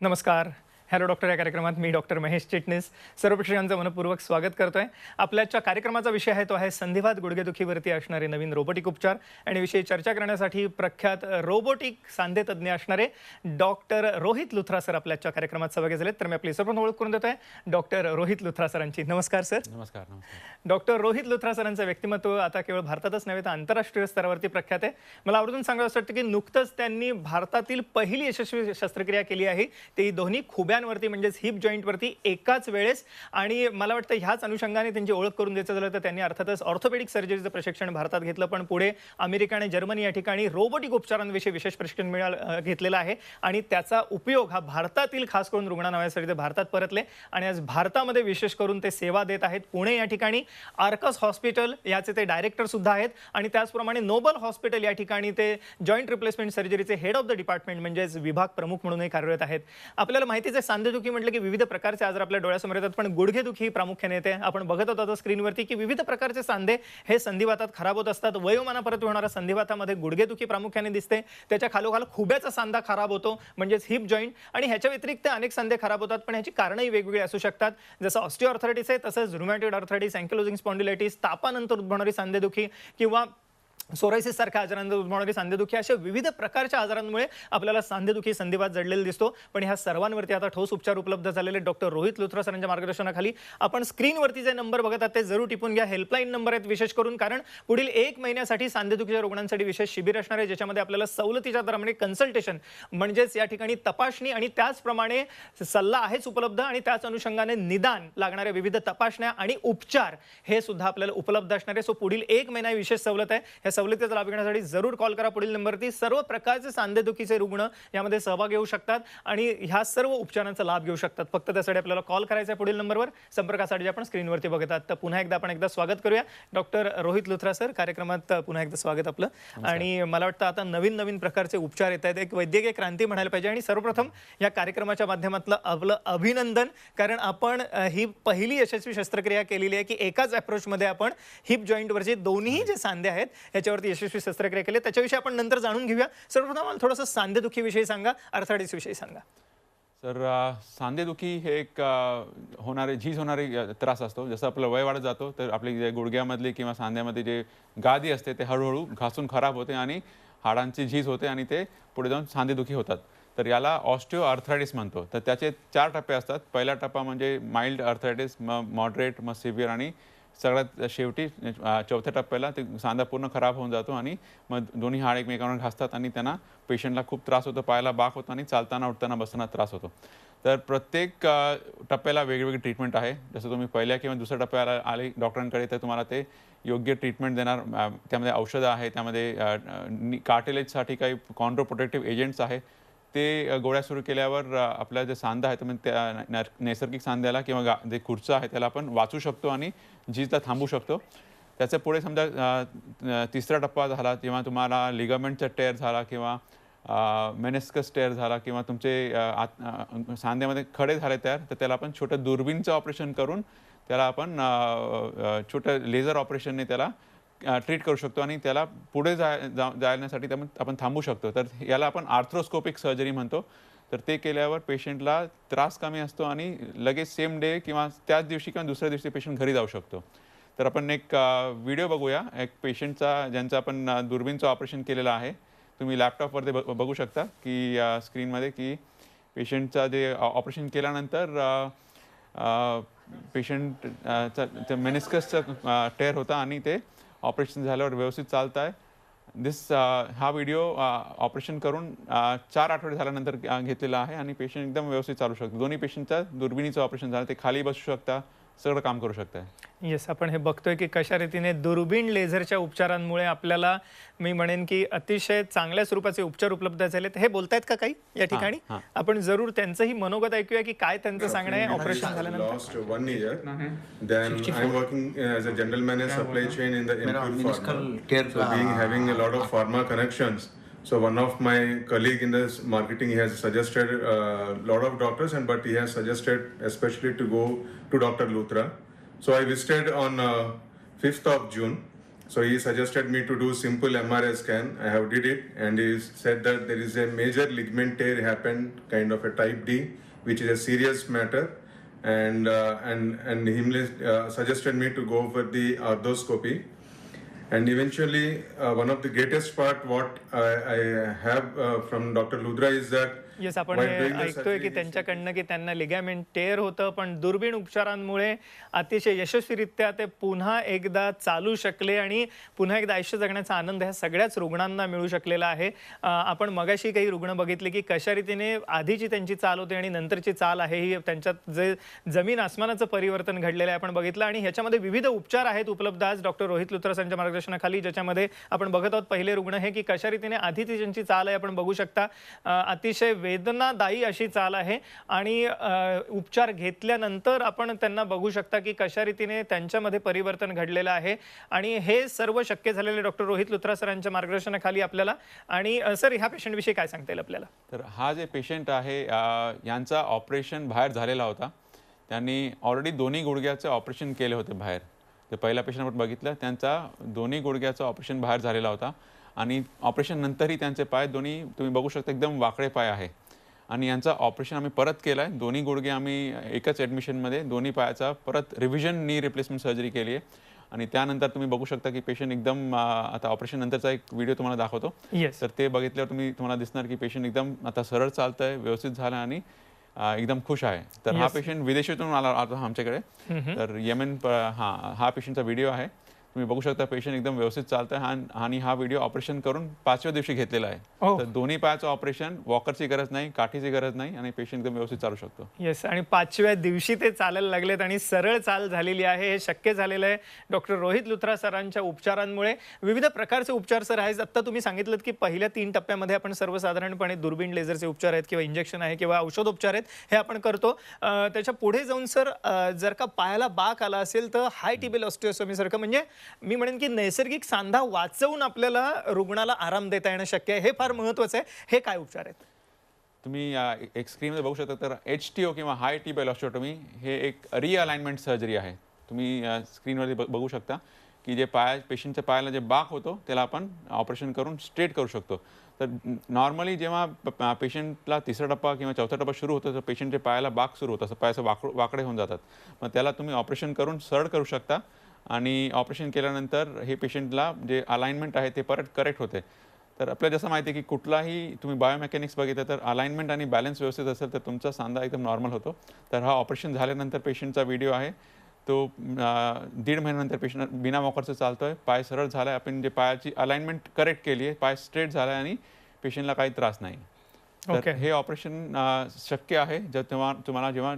नमस्कार. Hello doctor या कार्यक्रमात मी डॉक्टर महेश चिटणीस. सर्व प्रेक्षकांचं मनपूर्वक स्वागत करतोय. आपल्याच्या कार्यक्रमाचा विषय आहे तो आहे संधिवात गुडघेदुखीवरती असणारे नवीन रोबोटिक उपचार आणि विषयी चर्चा करण्यासाठी प्रख्यात रोबोटिक सांधे तज्ज्ञ असणारे डॉक्टर रोहित लुथरा सर आपल्याच्या कार्यक्रमात सहभागी झालेत. तर मी आपली सर्व ओळख करून देतोय. डॉक्टर रोहित लुथरा सरांची. नमस्कार सर. नमस्कार डॉक्टर रोहित लुथरा सरांचं व्यक्तिमत्व आता केवळ भारतातच नव्हे तर आंतरराष्ट्रीय स्तरावरती प्रख्यात आहे. मला आवर्जून सांगावं असं वाटतं की नुकतंच त्यांनी भारतातील पहिली यशस्वी शस्त्रक्रिया केली आहे. ती दोन्ही खुब्यांवरती म्हणजेच हिप जॉईंटवरती एकाच वेळेस आणि मला वाटतं ह्याच अनुषंगाने त्यांची ओळख करून द्यायचं झालं तर त्यांनी अर्थातच ऑर्थोपेडिक सर्जरीचं प्रशिक्षण भारतात घेतलं. पण पुढे अमेरिका आणि जर्मनी या ठिकाणी रोबोटिक उपचारांविषयी विशेष प्रशिक्षण मिळालं घेतलेलं आहे. आणि त्याचा उपयोग हा भारतातील खास करून रुग्णांना ते भारतात परतले. आणि आज भारतामध्ये विशेष करून ते सेवा देत आहेत. पुणे या ठिकाणी आर्कस हॉस्पिटल याचे ते डायरेक्टर सुद्धा आहेत. आणि त्याचप्रमाणे नोबल हॉस्पिटल या ठिकाणी ते जॉईंट रिप्लेसमेंट सर्जरीचे हेड ऑफ द डिपार्टमेंट म्हणजेच विभाग प्रमुख म्हणूनही कार्यरत आहेत. आपल्याला माहितीच आहे सांधेदुखी म्हटलं की विविध प्रकारचे आजार आपल्या डोळ्यासमोर येतात पण गुडघेदुखी ही प्रामुख्याने येते. आपण बघत होतो आता स्क्रीनवरती की विविध प्रकारचे सांधे हे संधिवातात खराब होत असतात. वयोमानापर्यंत होणाऱ्या संधिवातामध्ये गुडघेदुखी प्रामुख्याने दिसते. त्याच्या खालोखाल खुब्याचा सांधा खराब होतो म्हणजेच हिप जॉईंट आणि ह्याच्या व्यतिरिक्त अनेक सांधे खराब होतात पण ह्याची कारणंही वेगवेगळी असू शकतात. जसं ऑस्टिओआर्थरायटिस आहे तसंच रुमॅटॉइड आर्थरायटिस अँकिलोजिंग स्पॉन्डिलायटिस तापानंतर उद्भवणारी सांधेदुखी किंवा सोरायसिससारख्या आजारांना उद्भवणारी सांधेदुखी अशा विविध प्रकारच्या आजारांमुळे आपल्याला सांधेदुखी संधिवात जडलेला दिसतो. पण ह्या सर्वांवरती आता ठोस उपचार उपलब्ध झालेले डॉक्टर रोहित लुथरा सरांच्या मार्गदर्शनाखाली आपण स्क्रीनवरती जे नंबर बघत आहात ते जरूर टिपून घ्या. हेल्पलाईन नंबर आहेत विशेष करून कारण पुढील एक महिन्यासाठी सांधेदुखीच्या रुग्णांसाठी विशेष शिबिर असणार आहे ज्याच्यामध्ये आपल्याला सवलतीच्या दरामध्ये कन्सल्टेशन म्हणजेच या ठिकाणी तपासणी आणि त्याचप्रमाणे सल्ला आहेच उपलब्ध आणि त्याच अनुषंगाने निदान लागणाऱ्या विविध तपासण्या आणि उपचार हे सुद्धा आपल्याला उपलब्ध असणार आहे. सो पुढील एक महिना विशेष सवलत आहे. सवलतीचा लाभ घेण्यासाठी जरूर कॉल करा. पुढील नंबरवरती सर्व प्रकारचे सांधेदुखीचे रुग्ण यामध्ये सहभाग घेऊ शकतात आणि ह्या सर्व उपचारांचा लाभ घेऊ शकतात. फक्त त्यासाठी आपल्याला कॉल करायचा आहे पुढील नंबरवर संपर्कासाठी आपण स्क्रीनवरती बघतात. तर पुन्हा एकदा आपण एकदा स्वागत करूया. डॉक्टर रोहित लुथरा सर कार्यक्रमात पुन्हा एकदा स्वागत आपलं. आणि मला वाटतं आता नवीन नवीन प्रकारचे उपचार येत आहेत. एक वैद्यकीय क्रांती म्हणायला पाहिजे. आणि सर्वप्रथम या कार्यक्रमाच्या माध्यमातलं आपलं अभिनंदन. कारण आपण ही पहिली यशस्वी शस्त्रक्रिया केलेली आहे की एकाच अप्रोचमध्ये आपण हिप जॉईंटवरचे दोन्ही जे सांधे आहेत ह्याच्यावरती यशस्वी शस्त्रक्रिया केली. त्याच्याविषयी आपण नंतर जाणून घेऊया. सर्वप्रथम मला थोडंसं सांधेदुखीविषयी सांगा अर्थाडीस विषयी सांगा. तर सांधेदुखी हे एक होणारे झीज होणारे त्रास असतो. जसं आपलं वय वाढत जातो तर आपली जे गुडघ्यामधली किंवा सांध्यामध्ये जे गादी असते ते हळूहळू घासून खराब होते आणि हाडांची झीज होते आणि ते पुढे जाऊन सांधेदुखी होतात. तर याला ऑस्टिओ अर्थरायटिस म्हणतो. तर त्याचे चार टप्पे असतात. पहिला टप्पा म्हणजे माइल्ड अर्थरायटिस मग मॉडरेट मग सिव्हिअर आणि सगळ्यात शेवटी चौथ्या टप्प्याला ते सांधा पूर्ण खराब होऊन जातो आणि मग दोन्ही हाड एकमेकांवर घासतात आणि त्यांना पेशंटला खूप त्रास होतो पायाला बाक होतो आणि चालताना उठताना बसताना त्रास होतो. तर प्रत्येक टप्प्याला वेगवेगळी ट्रीटमेंट आहे. जसं तुम्ही पहिल्या किंवा दुसऱ्या टप्प्याला आले डॉक्टरांकडे तर तुम्हाला ते योग्य ट्रीटमेंट देणार. त्यामध्ये औषधं आहे त्यामध्ये कार्टिलेजसाठी काही कॉन्ड्रो प्रोटेक्टिव्ह एजंट्स आहे. ते गोळ्या सुरू केल्यावर आपला जे सांधा आहे तर म्हणजे त्या न- नैसर्गिक सांध्याला किंवा गा जे खुर्चं आहे त्याला आपण वाचू शकतो आणि जीजला थांबू शकतो. त्याच्या पुढे समजा तिसरा टप्पा झाला किंवा तुम्हाला लिगामेंटचा टेअर झाला किंवा मेनेस्कस टेअर झाला किंवा तुमचे आत- सांध्यामध्ये खडे झाले तयार तर त्याला आपण छोटं दुर्बीनचं ऑपरेशन करून त्याला आपण छोटं लेझर ऑपरेशनने त्याला ट्रीट करू शकतो आणि त्याला पुढे जाय जा जाण्यासाठी त्यामुळे आपण थांबू शकतो. तर याला आपण आर्थ्रोस्कोपिक सर्जरी म्हणतो. तर ते केल्यावर पेशंटला त्रास कमी असतो आणि लगेच सेम डे किंवा त्याच दिवशी किंवा दुसऱ्या दिवशी पेशंट घरी जाऊ शकतो. तर आपण एक व्हिडिओ बघूया. एक पेशंटचा ज्यांचं आपण दुर्बीनचं ऑपरेशन केलेलं आहे. तुम्ही लॅपटॉपवरती ब बघू शकता की स्क्रीनमध्ये की पेशंटचा जे ऑपरेशन केल्यानंतर पेशंट मेनिस्कसचं टेअर होता आणि ते ऑपरेशन झाल्यावर व्यवस्थित चालत आहे दिस हा व्हिडिओ uh, ऑपरेशन करून uh, चार आठवडे झाल्यानंतर uh, घेतलेला आहे आणि पेशंट एकदम व्यवस्थित चालू शकतो. दोन्ही पेशंटचं दुर्बिणीचं ऑपरेशन झालं ते खाली बसू शकता सगळं काम करू शकता येस आपण हे बघतोय की कशा रीतीने दुर्बीण लेझरच्या उपचारांमुळे आपल्याला मी म्हणेन की अतिशय चांगल्या स्वरूपाचे उपचार उपलब्ध झाले हे बोलतायत का काही या ठिकाणी? आपण जरूर त्यांचंही मनोगत ऐकूया की काय त्यांचं सांगणं आहे. ऑपरेशन झाल्यानंतर. Eh. So one of my colleague in the marketing he has suggested a uh, lot of doctors and but he has suggested especially to go to Dr. Lutra. Mm-hmm. So I visited on uh, 5th of June So he suggested me to do simple MRI scan. I have did it, and he said that there is a major ligament tear happened, kind of a type D, which is a serious matter, and uh, and and he uh, suggested me to go for the arthroscopy. And eventually, uh, one of the greatest part what I, I have uh, from Dr. Ludra is that yes आपण हे ऐकतोय की त्यांच्याकडनं की त्यांना ligament tear होतं पण दुर्बीण उपचारांमुळे अतिशय यशस्वीरित्या ते पुन्हा एकदा चालू शकले आणि पुन्हा एकदा आयुष्य जगण्याचा आनंद ह्या सगळ्याच रुग्णांना मिळू शकलेला आहे. आपण मगाशी काही रुग्ण बघितले की कशा रीतीने आधीची त्यांची चाल होती आणि नंतरची चाल आहे ही त्यांच्यात जे जमीन आसमानाचं परिवर्तन घडलेलं आहे आपण बघितलं आणि ह्याच्यामध्ये विविध उपचार आहेत उपलब्ध. आज डॉक्टर रोहित लुथरस यांच्या मार्गदर्शनाखाली ज्याच्यामध्ये आपण बघत आहोत पहिले रुग्ण हे की कशा रीतीने आधीची ज्यांची चाल आहे आपण बघू शकता. अतिशय वेदनादायी अशी चाल आहे. आणि उपचार घेतल्यानंतर आपण त्यांना बघू शकता की कशा रीतीने त्यांच्यामध्ये परिवर्तन घडलेलं आहे. आणि हे सर्व शक्य झालेले डॉक्टर रोहित लुथरा सरांच्या मार्गदर्शनाखाली आपल्याला. आणि सर ह्या पेशंटविषयी काय सांगता येईल आपल्याला? तर हा जे पेशंट आहे यांचा ऑपरेशन बाहेर झालेला होता. त्यांनी ऑलरेडी दोन्ही गुडघ्याचे ऑपरेशन केले होते बाहेर. ते पहिला पेशंट आपण बघितलं त्यांचा दोन्ही गुडघ्याचं ऑपरेशन बाहेर झालेला होता. आणि ऑपरेशन नंतरही त्यांचे पाय दोन्ही तुम्ही बघू शकता एकदम वाकडे पाय आहे. आणि यांचा ऑपरेशन आम्ही परत केलं आहे दोन्ही गुडघे आम्ही एकच ॲडमिशनमध्ये दोन्ही पायाचा परत रिव्हिजन नी रिप्लेसमेंट सर्जरी केली आहे. आणि त्यानंतर तुम्ही बघू शकता की पेशंट एकदम आता ऑपरेशन नंतरचा एक व्हिडिओ तुम्हाला दाखवतो. येस तर ते बघितल्यावर तुम्ही तुम्हाला दिसणार की पेशंट एकदम आता सरळ चालतंय व्यवस्थित झालं आणि एकदम खुश आहे. तर हा Yes. पेशंट विदेशातून आला आता आमच्याकडे. तर येमेन हा हा पेशंटचा व्हिडिओ आहे. तुम्ही बघू शकता पेशंट एकदम व्यवस्थित चालतंय. हा आणि हा व्हिडिओ ऑपरेशन करून पाचव्या दिवशी घेतलेला आहे. Oh. तर दोन्ही पायाचं ऑपरेशन वॉकरची गरज नाही काठीची गरज नाही आणि पेशंट एकदम व्यवस्थित चालू शकतो. येस आणि पाचव्या दिवशी ते चालायला लागलेत आणि सरळ चाल झालेली आहे. हे शक्य झालेलं आहे. डॉक्टर रोहित लुथरा सरांच्या उपचारांमुळे विविध प्रकारचे उपचार सर आहेत. आत्ता तुम्ही सांगितलं की पहिल्या तीन टप्प्यामध्ये आपण सर्वसाधारणपणे दुर्बीण लेझरचे उपचार आहेत किंवा इंजेक्शन आहे किंवा औषधोपचार आहेत हे आपण करतो. त्याच्या पुढे जाऊन सर जर का पायाला बाक आला असेल तर हाय टिबेल ऑस्टिओसोमी सारखं म्हणजे मी म्हणेन की नैसर्गिक सांधा वाचवून आपल्याला रुग्णाला आराम देता येणं शक्य आहे. हे फार महत्वाचं आहे. हे काय उपचार आहेत? तुम्ही एक स्क्रीनमध्ये बघू शकता तर एच टी ओ किंवा हाय टी बेलॉस्टोटोमी हे एक रिअलाइनमेंट सर्जरी आहे. तुम्ही स्क्रीनवरती बघू शकता की जे पाय पेशंटच्या पायाला जे बाक होतो त्याला आपण ऑपरेशन करून स्ट्रेट करू शकतो. तर नॉर्मली जेव्हा पेशंटला तिसरा टप्पा किंवा चौथा टप्पा सुरू होतो तर पेशंटच्या पायाला बाक सुरू होतं. असं पायाचं वाक वाकडे होऊन जातात. मग त्याला तुम्ही ऑपरेशन करून सरळ करू शकता. आणि ऑपरेशन केल्यानंतर हे पेशंटला जे अलाइनमेंट आहे ते परत करेक्ट होते. तर आपल्याला जसं माहिती आहे की कुठलाही तुम्ही बायोमेकॅनिक्स बघितलं तर अलाइनमेंट आणि बॅलन्स व्यवस्थित असेल तर तुमचा सांधा एकदम नॉर्मल होतो. तर हा ऑपरेशन झाल्यानंतर पेशंटचा व्हिडिओ आहे. तो दीड महिन्यानंतर पेशंट बिना वॉकरचं चालतोय. पाय सरळ झाला आहे आपण जे पायाची अलाइनमेंट करेक्ट केली आहे पाय स्ट्रेट झाला आहे आणि पेशंटला काही त्रास नाही. तर Okay. हे ऑपरेशन शक्य आहे. जर तेव्हा तुम्हाला जेव्हा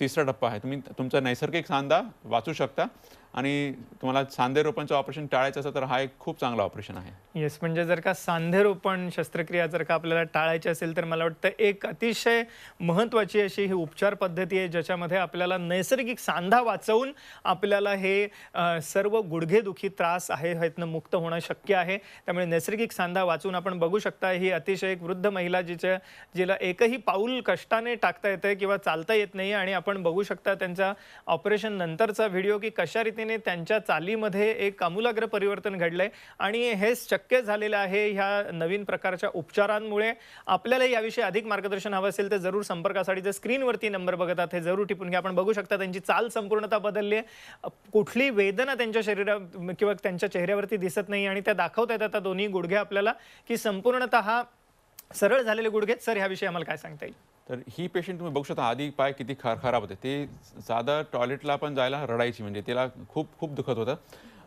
तिसरा टप्पा आहे. तुम्ही तुमचा नैसर्गिक सांधा वाचू शकता आणि तुम्हाला सांधे रोपणचं ऑपरेशन टाळायचं असेल तर हा एक खूप चांगला ऑपरेशन आहे. येस म्हणजे जर का सांधेरोपण शस्त्रक्रिया जर का आपल्याला टाळायची असेल तर मला वाटतं एक अतिशय महत्त्वाची अशी ही उपचार पद्धती आहे ज्याच्यामध्ये आपल्याला नैसर्गिक सांधा वाचवून आपल्याला हे सर्व गुडघेदुखी त्रास आहे ह्यातनं मुक्त होणं शक्य आहे. त्यामुळे नैसर्गिक सांधा वाचून आपण बघू शकता ही अतिशय एक वृद्ध महिला जिच्या जिला एकही पाऊल कष्टाने टाकता येतं किंवा चालता येत नाही आणि आपण आपण बघू शकता त्यांचा ऑपरेशन नंतरचा व्हिडिओ की कशा रीतीने त्यांच्या चालीमध्ये एक आमूलाग्र परिवर्तन घडलंय. आणि हे शक्य झालेलं आहे ह्या नवीन प्रकारच्या उपचारांमुळे. आपल्याला याविषयी अधिक मार्गदर्शन हवं असेल तर जरूर संपर्कासाठी जे स्क्रीनवरती नंबर बघत आहात हे जरूर टिपून घ्या. आपण बघू शकता त्यांची चाल संपूर्णता बदलली आहे कुठली वेदना त्यांच्या शरीरा किंवा त्यांच्या चेहऱ्यावरती दिसत नाही आणि त्या दाखवता येतात. आता दोन्ही गुडघे आपल्याला की संपूर्णतः सरळ झालेले गुडघे. सर ह्याविषयी आम्हाला काय सांगता येईल? तर ही पेशंट तुम्ही बघू शकता आधी पाय किती खर खराब होते. ते साधं टॉयलेटला पण जायला रडायची म्हणजे तिला खूप खूप दुखत होतं.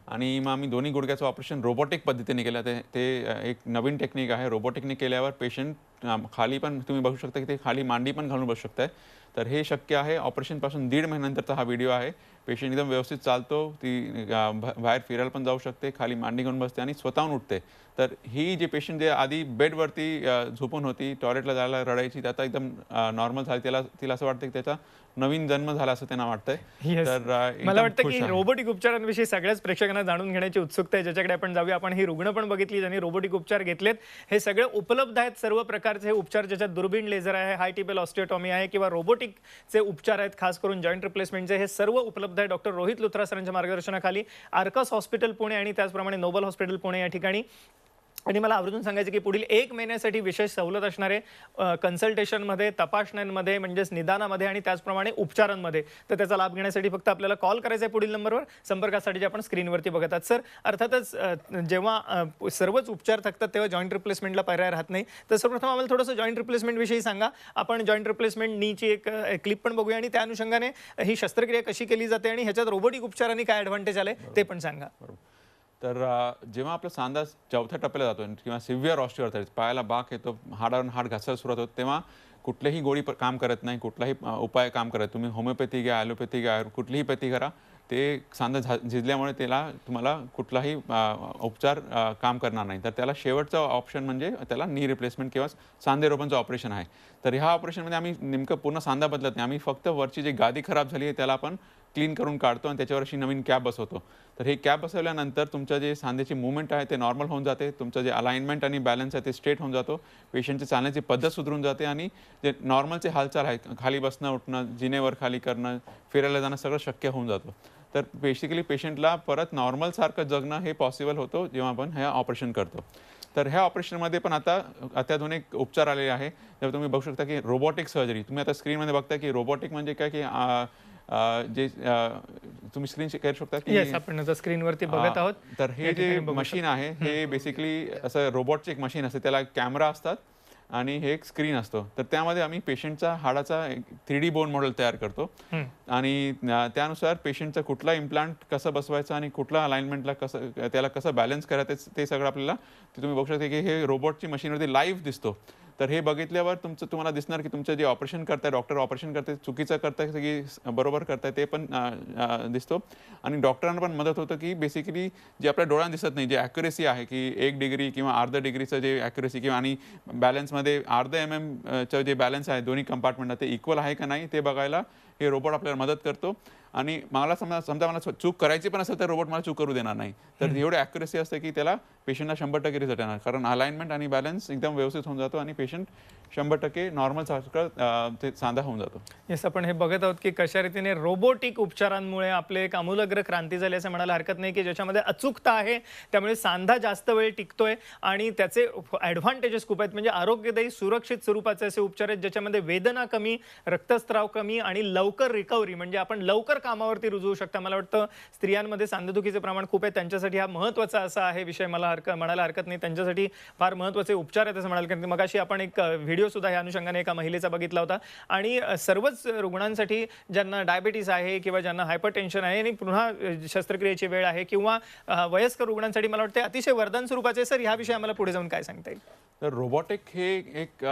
आणि मग आम्ही दोन्ही गुडघ्याचं ऑपरेशन रोबोटिक पद्धतीने केलं. ते ते एक नवीन टेक्निक आहे. रोबोटिकने केल्यावर पेशंट खाली पण तुम्ही बघू शकता की ते खाली मांडी पण घालून बसू शकताय. तर हे शक्य आहे. ऑपरेशनपासून दीड महिन्यानंतरचा हा व्हिडिओ आहे. पेशंट एकदम व्यवस्थित चालतो. ती बाहेर फिरायला पण जाऊ शकते. खाली मांडी घेऊन बसते आणि स्वतःहून उठते. तर ही जी पेशंट जे आधी बेडवरती झोपून होती टॉयलेटला जायला रडायची ती आता एकदम नॉर्मल झाली. त्याला तिला असं वाटतं की त्याचा नवीन जन्म झाला असं त्यांना वाटतंय. तर मला वाटतं की. रोबोटिक उपचारांविषयी सगळ्याच प्रेक्षकांना जाणून घेण्याची उत्सुकता आहे. ज्याच्याकडे आपण जाऊया. आपण ही रुग्ण पण बघितली ज्यांनी रोबोटिक उपचार घेतलेत. हे सगळे उपलब्ध आहेत. सर्व प्रकारचे हे उपचार ज्याच्यात दुर्बीण लेझर आहे हाय टिबेल ऑस्टिओटॉमी आहे किंवा रोबोटिक चे उपचार आहेत खास करून जॉईंट रिप्लेसमेंटचे हे सर्व उपलब्ध आहे डॉक्टर रोहित लुथरा सरांच्या मार्गदर्शनाखाली. आर्कस हॉस्पिटल पुणे आणि त्याचप्रमाणे नोबल हॉस्पिटल पुणे या ठिकाणी. आणि मला आवर्जून सांगायचं की पुढील एक महिन्यासाठी विशेष सवलत असणारे कन्सल्टेशनमध्ये तपासण्यांमध्ये म्हणजेच निदानामध्ये आणि त्याचप्रमाणे उपचारांमध्ये. तर त्याचा लाभ घेण्यासाठी फक्त आपल्याला कॉल करायचा आहे पुढील नंबरवर संपर्कासाठी जे आपण स्क्रीनवरती बघत आहात. सर अर्थातच जेव्हा सर्वच उपचार थकतात तेव्हा जॉईंट रिप्लेसमेंटला पर्याय राहत नाही. तर सर्वप्रथम आम्हाला थोडंसं जॉईंट रिप्लेसमेंटविषयी सांगा. आपण जॉईंट रिप्लेसमेंट नीची एक क्लिप पण बघूया आणि त्या अनुषंगाने ही शस्त्रक्रिया कशी केली जाते आणि ह्याच्यात रोबोटिक उपचारांनी काय ॲडव्हान्टेज आले ते पण सांगा. बरोबर. तर जेव्हा आपला सांधा चौथ्या टप्प्याला जातो किंवा सिव्हिअर ऑस्टिओर्थरायटिस पायाला बाक येतो हाडावरून हाड घासायला सुरुवात होतो तेव्हा कुठलेही गोळी काम करत नाही कुठलाही उपाय काम करत तुम्ही होमिओपॅथी घ्या ॲलोपॅथी घ्या कुठलीही पॅथी करा ते सांधा झा झिजल्यामुळे त्याला तुम्हाला कुठलाही उपचार काम करणार नाही. तर त्याला शेवटचं ऑप्शन म्हणजे त्याला नी रिप्लेसमेंट किंवा सांधेरोपणचं ऑपरेशन आहे. तर ह्या ऑपरेशनमध्ये आम्ही नेमकं पूर्ण सांधा बदलत नाही. आम्ही फक्त वरची जी गादी खराब झाली आहे त्याला आपण क्लीन करून काढतो आणि त्याच्यावर अशी नवीन कॅप बसवतो. तर हे कॅप बसवल्यानंतर तुमचं जे सांध्याची मुवमेंट आहे ते नॉर्मल होऊन जाते तुमचं जे अलाइनमेंट आणि बॅलन्स आहे ते स्ट्रेट होऊन जातो पेशंटची चालण्याची पद्धत सुधरून जाते आणि जे नॉर्मलचे हालचाल आहे खाली बसणं उठणं जिनेवर खाली करणं फिरायला जाणं सगळं शक्य होऊन जातं. तर बेसिकली पेशंटला परत नॉर्मलसारखं जगणं हे पॉसिबल होतं जेव्हा आपण ह्या ऑपरेशन करतो. तर ह्या ऑपरेशनमध्ये पण आता अत्याधुनिक उपचार आलेले आहे. जेव्हा तुम्ही बघू शकता की रोबोटिक सर्जरी तुम्ही आता स्क्रीनमध्ये बघता की रोबोटिक म्हणजे काय की जे तुम्ही स्क्रीन करू शकता की येस आपण आता स्क्रीनवरती बघत आहोत. तर हे जे मशीन आहे हे बेसिकली असं रोबोटचे एक मशीन असते. त्याला कॅमेरा असतात आणि हे एक स्क्रीन असतो. तर त्यामध्ये आम्ही पेशंटचा हाडाचा थ्री डी बोन मॉडेल तयार करतो. आणि त्यानुसार पेशंटचा कुठला इम्प्लांट कसं बसवायचं आणि कुठला अलाइनमेंटला कसं त्याला कसं बॅलन्स करायचं ते- ते सगळं आपल्याला ते तुम्ही बघू शकता की हे रोबोटची मशीनवरती लाईव्ह दिसतो. तर हे बघितल्यावर तुमचं तुम्हाला दिसणार की तुमचं जे ऑपरेशन करताय डॉक्टर ऑपरेशन करताय चुकीचं करताय की बरोबर करताय ते पण दिसतो. आणि डॉक्टरांना पण मदत होतं की बेसिकली जे आपल्या डोळ्यांना दिसत नाही जे ॲक्युरेसी आहे की एक डिग्री किंवा अर्ध डिग्रीचं जे ॲक्युरेसी किंवा आणि बॅलन्समध्ये अर्ध एम एमचं जे बॅलन्स आहे दोन्ही कंपार्टमेंटला ते इक्वल आहे का नाही ते बघायला हे रोबोट आपल्याला मदत करतो. आणि मला समजा समजा मला चूक करायची पण असेल तर रोबोट मला चूक करू देणार नाही. तर एवढी ॲक्युरेसी असते की त्याला पेशंटला शंभर टक्के रिझल्ट येणार. कारण अलाइनमेंट आणि बॅलन्स एकदम व्यवस्थित होऊन जातो आणि पेशंट शंभर टक्के नॉर्मल सारखं ते सांधा होऊन जातो. येस आपण हे बघत आहोत की कशा रीतीने रोबोटिक उपचारांमुळे आपले एक आमूलाग्र क्रांती झाली असं म्हणायला हरकत नाही की ज्याच्यामध्ये अचूकता आहे त्यामुळे सांधा जास्त वेळ टिकतोय आणि त्याचे ॲडव्हान्टेजेस खूप आहेत. म्हणजे आरोग्यदायी सुरक्षित स्वरूपाचे असे उपचार आहेत ज्याच्यामध्ये वेदना कमी रक्तस्राव कमी आणि लवकर रिकव्हरी म्हणजे आपण लवकर कामावरती रुजू होऊ शकता. मला वाटतं स्त्रियांमध्ये सांधेदुखीचे प्रमाण खूप आहे. त्यांच्यासाठी हा महत्त्वाचा असा आहे विषय. मला हरकत म्हणायला हरकत नाही. त्यांच्यासाठी फार महत्त्वाचे उपचार आहेत असं म्हणाल कारण मगाशी आपण एक व्हिडिओ सुद्धा या अनुषंगाने एका महिलेचा बघितला होता. आणि सर्वच रुग्णांसाठी ज्यांना डायबिटीस आहे किंवा ज्यांना हायपर टेन्शन आहे आणि पुन्हा शस्त्रक्रियेची वेळ आहे किंवा वयस्कर रुग्णांसाठी मला वाटतं अतिशय वरदान स्वरूपाचे सर ह्या विषयी आम्हाला पुढे जाऊन काय सांगता येईल? तर रोबोटिक हे एक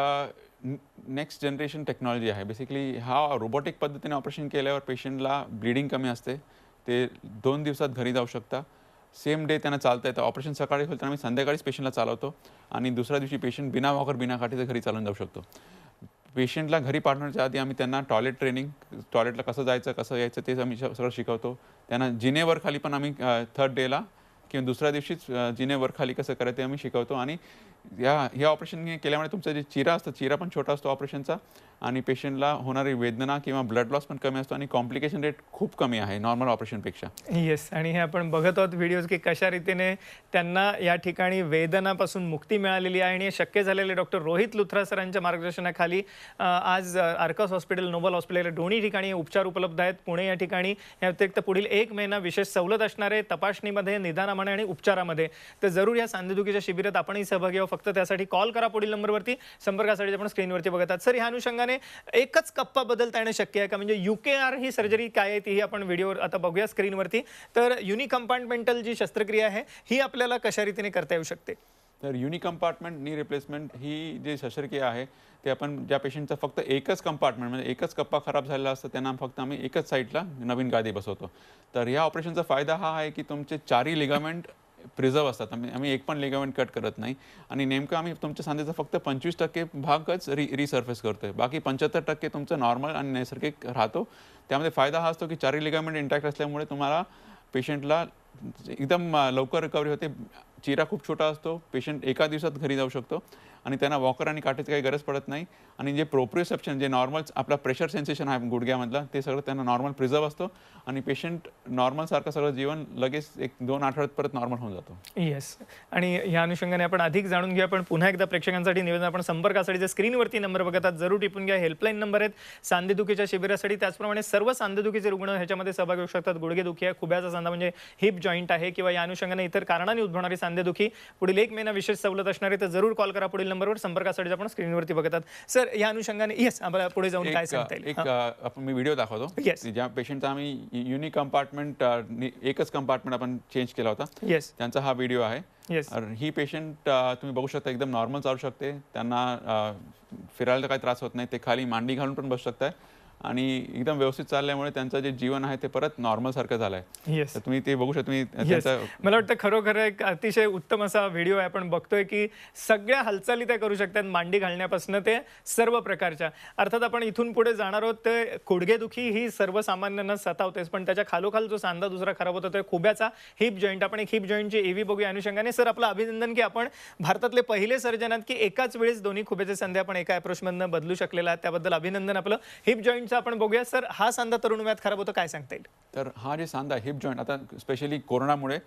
नेक्स्ट जनरेशन टेक्नॉलॉजी आहे. बेसिकली हा रोबोटिक पद्धतीने ऑपरेशन केल्यावर पेशंटला ब्लिडिंग कमी असते. ते दोन दिवसात घरी जाऊ शकता. सेम डे त्यांना चालता येतं. ऑपरेशन सकाळी होईल तर आम्ही संध्याकाळीच पेशंटला चालवतो आणि दुसऱ्या दिवशी पेशंट बिना वॉकर बिना काठीचं घरी चालून जाऊ शकतो. पेशंटला घरी पाठवण्याच्या आधी आम्ही त्यांना टॉयलेट ट्रेनिंग टॉयलेटला कसं जायचं कसं यायचं तेच आम्ही सगळं शिकवतो. त्यांना जिनेवर खाली पण आम्ही थर्ड डेला किंवा दुसऱ्या दिवशीच जिनेवर खाली कसं करायचं ते आम्ही शिकवतो. आणि या हे ऑपरेशन केल्यामुळे तुमचा जे चिरा असतो चिरा पण छोटा असतो ऑपरेशनचा आणि पेशंटला होणारी वेदना किंवा ब्लड लॉस पण कमी असतो आणि कॉम्प्लिकेशन रेट खूप कमी आहे नॉर्मल ऑपरेशनपेक्षा. येस आणि हे आपण बघत आहोत व्हिडिओज की कशा रीतीने त्यांना या ठिकाणी वेदनापासून मुक्ती मिळालेली आहे आणि हे शक्य झालेले डॉक्टर रोहित लुथरा सरांच्या मार्गदर्शनाखाली आज आर्कस हॉस्पिटल नोबल हॉस्पिटल दोन्ही ठिकाणी उपचार उपलब्ध आहेत. पुणे या ठिकाणी या व्यतिरिक्त पुढील एक महिना विशेष सवलत असणार आहे तपासणीमध्ये निदानामध्ये आणि उपचारामध्ये. तर जरूर या सांधेदुखीच्या शिबिरात आपणही सहभागी फक्त त्यासाठी कॉल करा पुढील नंबरवरती. संपर्कासाठी आपण स्क्रीनवरती बघत आहात. सर ह्या अनुषंगाने एकच कप्पा बदलता येणं शक्य आहे का? म्हणजे यू के आर ही सर्जरी काय आहे ती आपण व्हिडिओवर आता बघूया स्क्रीनवरती. तर युनिकम्पार्टमेंटल जी शस्त्रक्रिया आहे ही आपल्याला कशा रीतीने करता येऊ शकते? तर युनिकम्पार्टमेंट नी रिप्लेसमेंट ही जी शस्त्रक्रिया आहे ते आपण ज्या पेशंटचा फक्त एकच कंपार्टमेंट म्हणजे एकच कप्पा खराब झालेला असतं त्यांना फक्त आम्ही एकच साईडला नवीन गादी बसवतो. तर या ऑपरेशनचा फायदा हा आहे की तुमचे चारही लिगामेंट प्रिझर्व असतात. आम्ही आम्ही एक पण लिगामेंट कट करत नाही. आणि नेमकं आम्ही तुमच्या सांधेचा फक्त पंचवीस टक्के भागच रि रिसर्फेस करतो आहे बाकी पंच्याहत्तर टक्के तुमचं नॉर्मल आणि नैसर्गिक राहतो. त्यामध्ये फायदा हा असतो की चारही लिगामेंट इंटॅक्ट असल्यामुळे तुम्हाला पेशंटला एकदम लवकर रिकव्हरी होते. चिरा खूप छोटा असतो. पेशंट एका दिवसात घरी जाऊ शकतो. आणि त्यांना वॉकर आणि काटेची काही गरज पडत नाही. आणि जे प्रोप्रिओसेप्शन जे नॉर्मल आपला प्रेशर सेन्सेशन आहे गुडघ्यामधला ते सगळं त्यांना नॉर्मल प्रिझर्व असतो. आणि पेशंट नॉर्मलसारखं सगळं जीवन लगेच एक दोन आठवड्यात परत नॉर्मल होऊन जातो. येस आणि या अनुषंगाने आपण अधिक जाणून घेऊया. पण पुन्हा एकदा प्रेक्षकांसाठी निवेदन आपण संपर्कासाठी जे स्क्रीनवरती नंबर बघत आहात जरूर टिपून घ्या. हेल्पलाईन नंबर आहेत. सांधेदुखीच्या शिबिरासाठी त्याचप्रमाणे सर्व सांधेदुखीचे रुग्ण ह्याच्यामध्ये सहभागी होऊ शकतात. गुडघेदुखी आहे खुब्याचा सांधा म्हणजे हिप जॉईंट आहे किंवा या अनुषंगाने इतर कारणाने उद्भवणारी सांधेदुखी पुढील एक महिना विशेष सवलत असणारी तर जरूर कॉल करा. पुढील नंबरवर संपर्कासाठी आपण स्क्रीनवरती बघत आहात सर या अनुषंगाने येस आपल्याला पुढे जाऊन काय एक सांगता एक येईल अ, आपण मी व्हिडिओ दाखवतो. ज्या पेशंटचा आम्ही युनिक कंपार्टमेंट एकच कंपार्टमेंट आपण चेंज केला होता. येस त्यांचा हा व्हिडिओ आहे. येस ही पेशंट तुम्ही बघू शकता एकदम नॉर्मल चालू शकते. त्यांना फिरायला काही त्रास होत नाही. ते खाली मांडी घालून पण बसू शकताय. आणि एकदम व्यवस्थित चालल्यामुळे त्यांचं जे जीवन आहे ते परत नॉर्मल सारखं झालंय. येस तर तुम्ही ते बघू शकता त्यांचा मला वाटतं खरोखर एक अतिशय उत्तम असा व्हिडिओ आहे. आपण बघतोय की सगळ्या हालचाली त्या करू शकतात. मांडी घालण्यापासून ते सर्व प्रकारच्या. अर्थात आपण इथून पुढे जाणार आहोत. ते गुडघेदुखी ही सर्वसामान्यांना सतावतेच. पण त्याच्या खालोखाल जो सांधा दुसरा खराब होतो तो खुब्याचा हिप जॉईंट आपण एक हिप जॉईंटची एव्ही बघूया. अनुषंगाने सर आपलं अभिनंदन की आपण भारतातले पहिले सर्जन आहात की एकाच वेळेस दोन्ही खुब्याचे सांधे आपण एका अप्रोचमधनं बदलू शकलेला. त्याबद्दल अभिनंदन. आपलं हिप जॉईंटचं आपण बघूया. सर हा सांधा तरुण वयात खराब होतो काय सांगता येईल? तर हा जे सांधा हिप जॉईंट आता स्पेशली कोरोनामुळे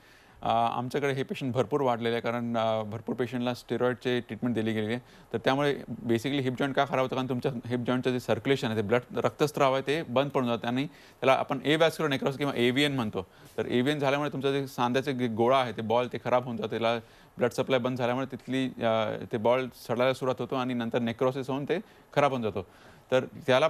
आमच्याकडे हे पेशंट भरपूर वाढलेले आहे कारण भरपूर पेशंटला स्टेरॉईडचे ट्रीटमेंट दिली गेलेली आहे. तर त्यामुळे बेसिकली हिप जॉईंट का खराब होतं? कारण तुमच्या हिप जॉईंटचं जे सर्क्युलेशन आहे ते ब्लड रक्तस्राव आहे ते बंद पडून जातं. आणि त्याला आपण ए वॅस्क्युलर नेक्रॉस किंवा एव्हीएन म्हणतो. तर एव्हीएन झाल्यामुळे तुमचं जे सांध्याचे जे गोळा आहे ते बॉल ते खराब होऊन जातं. त्याला ब्लड सप्लाय बंद झाल्यामुळे तिथली ते बॉल सडायला सुरुवात होतो आणि नंतर नेक्रोसिस होऊन ते खराब होऊन जातो. तर त्याला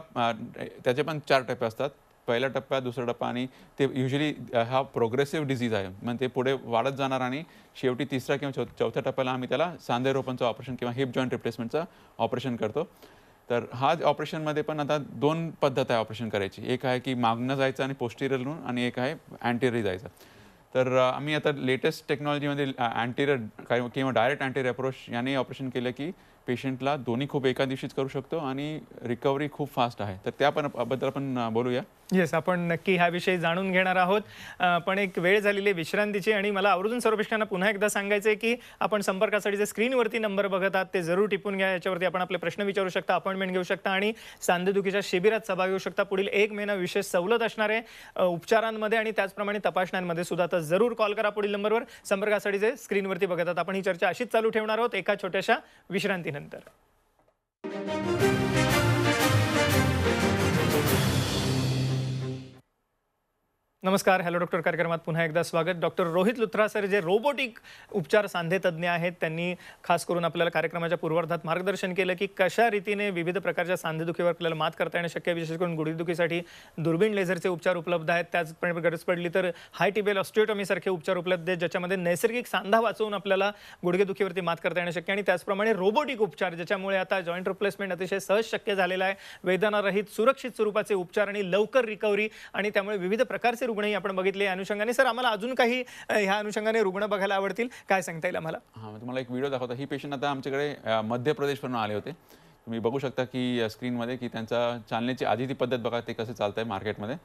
त्याचे पण चार टप्पे असतात. पहिला टप्पा दुसरा टप्पा आणि ते युजली हा प्रोग्रेसिव्ह डिझीज आहे. मग ते पुढे वाढत जाणार आणि शेवटी तिसरा किंवा चौ चौथ्या टप्प्याला आम्ही त्याला सांधे रोपणचं ऑपरेशन किंवा हिप जॉईंट रिप्लेसमेंटचं ऑपरेशन करतो. तर हा ऑपरेशनमध्ये पण आता दोन पद्धत आहे ऑपरेशन करायची. एक आहे की मागणं जायचं आणि पोस्टिरियरकडून आणि एक आहे अँटेरियर जायचं. तर आम्ही आता लेटेस्ट टेक्नॉलॉजीमध्ये अँटेरियर किंवा डायरेक्ट अँटेरियर अप्रोच याने ऑपरेशन केलं की पेशंटला दोन्ही खूप एका दिवशीच करू शकतो आणि रिकव्हरी खूप फास्ट आहे. तर त्या पण बद्दल आपण बोलूया. येस आपण नक्की ह्याविषयी जाणून घेणार आहोत. पण एक वेळ झालेली आहे विश्रांतीची आणि मला आवर्जून सर्व पुन्हा एकदा सांगायचं आहे की आपण संपर्कासाठी जे स्क्रीनवरती नंबर बघत आहात ते जरूर टिपून घ्या. याच्यावरती आपण आपले प्रश्न विचारू शकता अपॉइंटमेंट घेऊ शकता आणि सांधेदुखीच्या शिबिरात सभा घेऊ शकता. पुढील एक महिना विशेष सवलत असणार आहे. उपचारांमध्ये आणि त्याचप्रमाणे तपासण्यांमध्ये सुद्धा तर जरूर कॉल करा पुढील नंबरवर. संपर्कासाठी जे स्क्रीनवरती बघत आहात आपण ही चर्चा अशीच चालू ठेवणार आहोत एका छोट्याशा विश्रांतीनंतर. नमस्कार हॅलो डॉक्टर कार्यक्रमात पुन्हा एकदा स्वागत. डॉक्टर रोहित लुथरा सर जे रोबोटिक उपचार सांधे तज्ज्ञ आहेत त्यांनी खास करून आपल्याला कार्यक्रमाच्या पूर्वार्धात मार्गदर्शन केलं की कशा रीतीने विविध प्रकारच्या सांधेदुखीवर आपल्याला मात करता येणं शक्य आहे. विशेष करून गुडीदुखीसाठी दुर्बीण लेझरचे उपचार उपलब्ध आहेत. त्याचप्रमाणे गरज पडली तर हाय टिबेल ऑस्टिओटॉमीसारखे उपचार उपलब्ध आहेत ज्याच्यामध्ये नैसर्गिक सांधा वाचवून आपल्याला गुडघेदुखीवरती मात करता येणं शक्य आणि त्याचप्रमाणे रोबोटिक उपचार ज्याच्यामुळे आता जॉईंट रिप्लेसमेंट अतिशय सहज शक्य झालेला आहे. वेदनारहित सुरक्षित स्वरूपाचे उपचार आणि लवकर रिकव्हरी आणि त्यामुळे विविध प्रकारचे रुग्णही आपण बघितले या अनुषंगाने. सर आम्हाला अजून काही ह्या अनुषंगाने रुग्ण बघायला आवडतील? काय सांगता येईल आम्हाला? हां तुम्हाला एक व्हिडिओ दाखवता. ही पेशंट आता आमच्याकडे मध्य प्रदेशवरून आले होते. तुम्ही बघू शकता की स्क्रीनमध्ये की त्यांचा चालण्याची आधी ती पद्धत बघा ते कसं चालतं आहे मार्केटमध्ये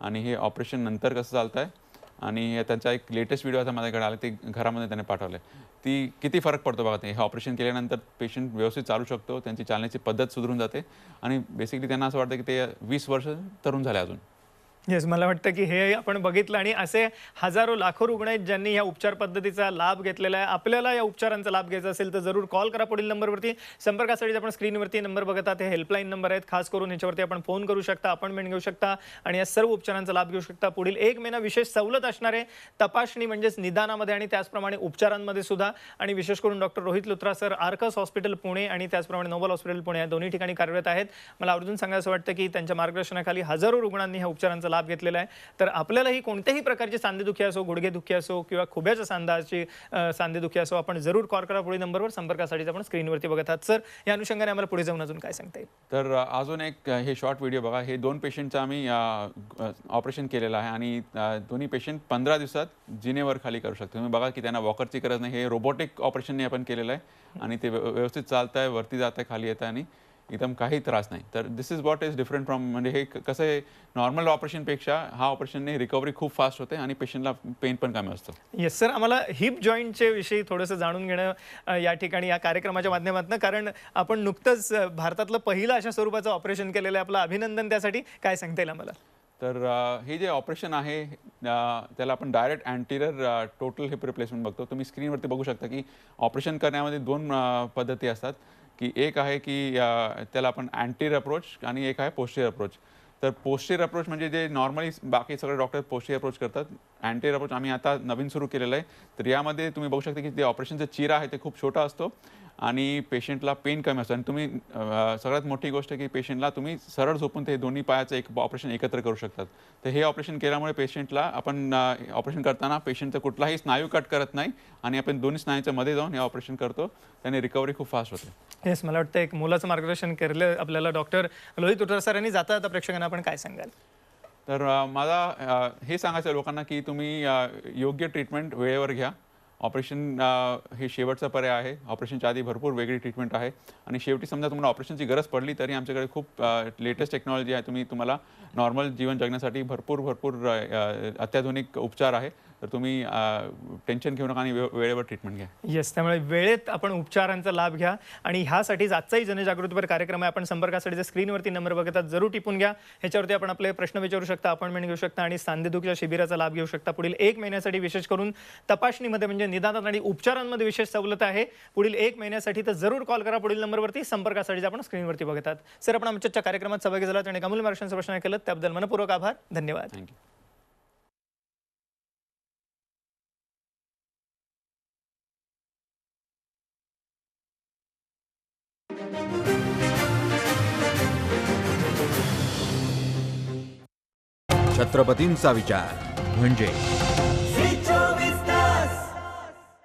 आणि हे ऑपरेशन नंतर कसं चालतं आहे आणि त्यांचा एक लेटेस्ट व्हिडिओ आता माझ्याकडे आला ते घरामध्ये त्याने पाठवलं ती किती फरक पडतो बघा ते. हे ऑपरेशन केल्यानंतर पेशंट व्यवस्थित चालू शकतो त्यांची चालण्याची पद्धत सुधरून जाते. आणि बेसिकली त्यांना असं वाटतं की ते वीस वर्ष तरुण झाले अजून. येस मला वाटतं की हे आपण बघितलं आणि असे हजारो लाखो रुग्ण आहेत ज्यांनी या उपचार पद्धतीचा लाभ घेतलेला आहे. आपल्याला या उपचारांचा लाभ घ्यायचा असेल तर जरूर कॉल करा पुढील नंबरवरती संपर्कासाठी आपण स्क्रीनवरती नंबर बघत आहात. हे हेल्पलाईन नंबर आहेत. खास करून ह्याच्यावरती आपण फोन करू शकता अपॉइंटमेंट घेऊ शकता आणि या सर्व उपचारांचा लाभ घेऊ शकता. पुढील एक महिना विशेष सवलत असणार आहे तपासणी म्हणजेच निदानामध्ये आणि त्याचप्रमाणे उपचारांमध्ये सुद्धा आणि विशेष करून doctor Rohit Luthra sir Arcus hospital Pune आणि त्याचप्रमाणे नोबल हॉस्पिटल पुणे या दोन्ही ठिकाणी कार्यरत आहेत. मला आवर्जून सांगायचं वाटतं की त्यांच्या मार्गदर्शनाखाली हजारो रुग्णांनी ह्या उपचारांचा लाभ घेतलेला आहे. तर आपल्यालाही कोणत्याही प्रकारची सांधेदुखी असो गुडघेदुखी असो किंवा खुब्याच्या सांधाची सांधेदुखी असो आपण जरूर कॉल करा. पुढील नंबरवर संपर्कासाठी आपण स्क्रीनवरती बघत आहात. सर या अनुषंगाने आम्हाला पुढे जाऊन अजून काय सांगता येईल? तर अजून एक हे शॉर्ट व्हिडिओ बघा. हे दोन पेशंटचं आम्ही ऑपरेशन केलेलं आहे आणि दोन्ही पेशंट पंधरा दिवसात जिनेवर खाली करू शकतो तुम्ही बघा की त्यांना वॉकरची गरज नाही. हे रोबोटिक ऑपरेशनने आपण केलेलं आहे आणि ते व्यवस्थित चालत आहे वरती जात आहे खाली येत आहे आणि एकदम काही त्रास नाही. तर this is what is different from म्हणजे हे कसं आहे नॉर्मल ऑपरेशनपेक्षा हा ऑपरेशनने रिकव्हरी खूप फास्ट होते आणि पेशंटला पेन पण कमी असतो. येस सर आम्हाला हिप जॉईंटचे विषयी थोडंसं जाणून घेणं या ठिकाणी या कार्यक्रमाच्या माध्यमातून कारण आपण नुकतंच भारतातलं पहिलं अशा स्वरूपाचं ऑपरेशन केलेलं आहे. आपलं अभिनंदन त्यासाठी. काय सांगता येईल आम्हाला? तर हे जे ऑपरेशन आहे त्याला आपण direct anterior total hip replacement बघतो. तुम्ही स्क्रीनवरती बघू शकता की ऑपरेशन करण्यामध्ये दोन पद्धती असतात. की एक आहे की त्याला आपण अँटीर अप्रोच आणि एक आहे पोस्टियर अप्रोच तर पोस्टियर अप्रोच म्हणजे जे नॉर्मली बाकी सगळे डॉक्टर पोस्टियर अप्रोच करतात अँटीर अप्रोच आम्ही आता नवीन सुरू केलेलं आहे. तर यामध्ये तुम्ही बघू शकता की ते ऑपरेशनचा चिरा आहे ते खूप छोटा असतो. आणि पेशंटला पेन कमी असतो. आणि तुम्ही सगळ्यात मोठी गोष्ट की पेशंटला तुम्ही सरळ झोपून ते दोन्ही पायाचं एक ऑपरेशन एकत्र करू शकतात. तर हे ऑपरेशन केल्यामुळे पेशंटला आपण ऑपरेशन करताना पेशंटचा कुठलाही स्नायू कट करत नाही आणि आपण दोन्ही स्नायूच्या मध्ये जाऊन हे ऑपरेशन करतो. त्याने रिकव्हरी खूप फास्ट होते. येस मला वाटतं एक मुलाचं मार्गदर्शन केलं आपल्याला डॉक्टर लोहित उटर सर यांनी जाता जाता प्रेक्षकांना आपण काय सांगाल? तर मला हे सांगायचं आहे लोकांना की तुम्ही योग्य ट्रीटमेंट वेळेवर घ्या. ऑपरेशन हे शेवटचा पर्याय आहे. ऑपरेशनच्या आधी भरपूर वेगळी ट्रीटमेंट आहे. आणि शेवटी समजा तुम्हाला ऑपरेशनची गरज पडली तरी आमच्याकडे खूप लेटेस्ट टेक्नॉलॉजी आहे. तुम्ही तुम्हाला नॉर्मल जीवन जगण्यासाठी भरपूर भरपूर अत्याधुनिक उपचार आहे. तर तुम्ही टेन्शन घेऊ नका आणि वेळेवर ट्रीटमेंट घ्या. येस त्यामुळे वेळेत आपण उपचारांचा लाभ घ्या आणि ह्यासाठीच आजचाही जनजागृतीपर कार्यक्रम आहे. आपण संपर्कासाठी जे स्क्रीनवरती नंबर बघतात जरूर टिपून घ्या. ह्याच्यावरती आपण आपले प्रश्न विचारू शकता अपॉइंटमेंट घेऊ शकता आणि सांधेदुखीच्या शिबिराचा लाभ घेऊ शकता. पुढील एक महिन्यासाठी विशेष करून तपासणीमध्ये म्हणजे निदानात आणि उपचारांमध्ये विशेष सवलत आहे. पुढील एक महिन्यासाठी तर जरूर कॉल करा पुढील नंबरवरती. संपर्कासाठी आपण स्क्रीनवरती बघतात. सर आपण आमच्या कार्यक्रमात सहभागी झालात आणि अमूल्य मार्गदर्शनाचं प्रश्न केलं. त्याबद्दल मनपूर्वक आभार. धन्यवाद. थँक्यू छत्रपतींचा विचार. म्हणजे